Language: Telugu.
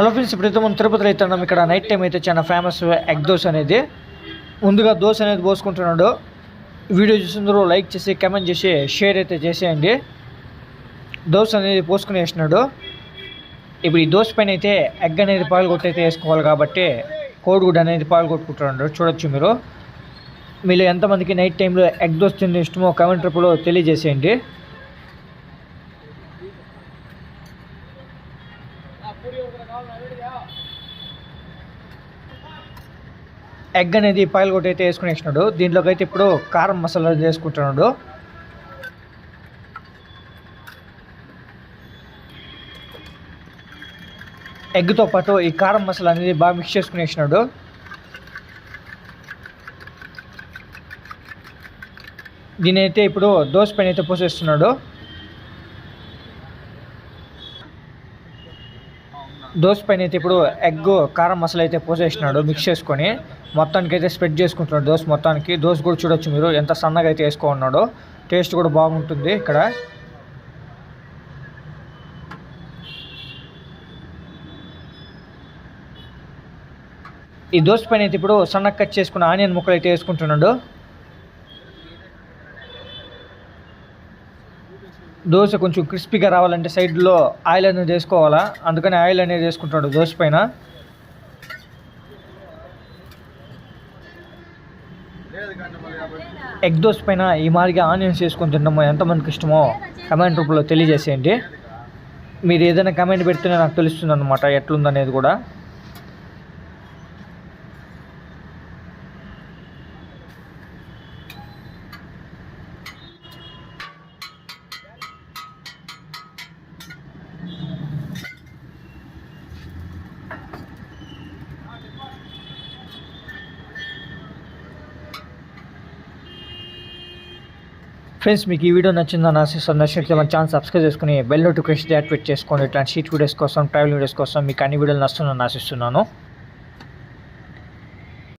హలో ఫ్రెండ్స్ ఇప్పుడైతే మనం తిరుపతిలో అయితే ఉన్నాం. ఇక్కడ నైట్ టైం అయితే చాలా ఫేమస్ ఎగ్ దోశ అనేది. ముందుగా దోశ అనేది పోసుకుంటున్నాడు. వీడియో చూసినందుకు లైక్ చేసి కామెంట్ చేసి షేర్ అయితే చేసేయండి. దోశ అనేది పోసుకుని వేసినాడు ఇప్పుడు ఈ దోశ పైన అయితే ఎగ్ అనేది పాల్గొట్టి అయితే వేసుకోవాలి కాబట్టి కోడిగుడ్డు అనేది పాల్గొట్టుకుంటున్నాడు. చూడొచ్చు మీరు. మీరు ఎంతమందికి నైట్ టైంలో ఎగ్ దోశ తిన్న ఇష్టమో కమెంట్ రూపంలో తెలియజేసేయండి. ఎగ్ అనేది పాయలు కొట్టి అయితే వేసుకుని వేసినాడు. దీంట్లోకి అయితే ఇప్పుడు కారం మసాలా చేసుకుంటున్నాడు. ఎగ్తో పాటు ఈ కారం మసాలా అనేది బాగా మిక్స్ చేసుకుని వేసినాడు. దీని అయితే ఇప్పుడు దోశ పైన అయితే పోసేస్తున్నాడు. దోశ పైన అయితే ఇప్పుడు ఎగ్ కారం మసాలా అయితే పోసేసినాడు మిక్స్ చేసుకొని మొత్తానికి అయితే స్ప్రెడ్ చేసుకుంటున్నాడు దోశ మొత్తానికి. దోశ కూడా చూడొచ్చు మీరు ఎంత సన్నగా అయితే వేసుకున్నాడో టేస్ట్ కూడా బాగుంటుంది ఇక్కడ. ఈ దోశ పైన అయితే ఇప్పుడు సన్నగా కట్ చేసుకున్న ఆనియన్ ముక్కలు అయితే వేసుకుంటున్నాడు. దోశ కొంచెం క్రిస్పీగా రావాలంటే సైడ్లో ఆయిల్ అనేది వేసుకోవాలా? అందుకని ఆయిల్ అనేది వేసుకుంటాడు దోశ పైన. ఎగ్ దోశ పైన ఈ మాదిరిగా ఆనియన్స్ వేసుకొని తినడమో ఎంతమందికి ఇష్టమో కమెంట్ రూపంలో తెలియజేసేయండి. మీరు ఏదైనా కమెంట్ పెడితేనే నాకు తెలుస్తుంది అనమాట ఎట్లుందనేది కూడా. ఫ్రెండ్స్ మీకు ఈ వీడియో నచ్చిందని ఆశిస్తాను నచ్చినట్లయితే మన ఛానల్ సబ్స్క్రైబ్ చేసుకుని బెల్ నోటిఫికేషన్ యాక్టివేట్ చేసుకోండి. ఇట్లాంటి షీట్ వీడియోస్ కోసం ట్రావెల్ వీడియోస్ కోసం మీకు అన్ని వీడియోలు నచ్చుతుందని ఆశిస్తున్నాను.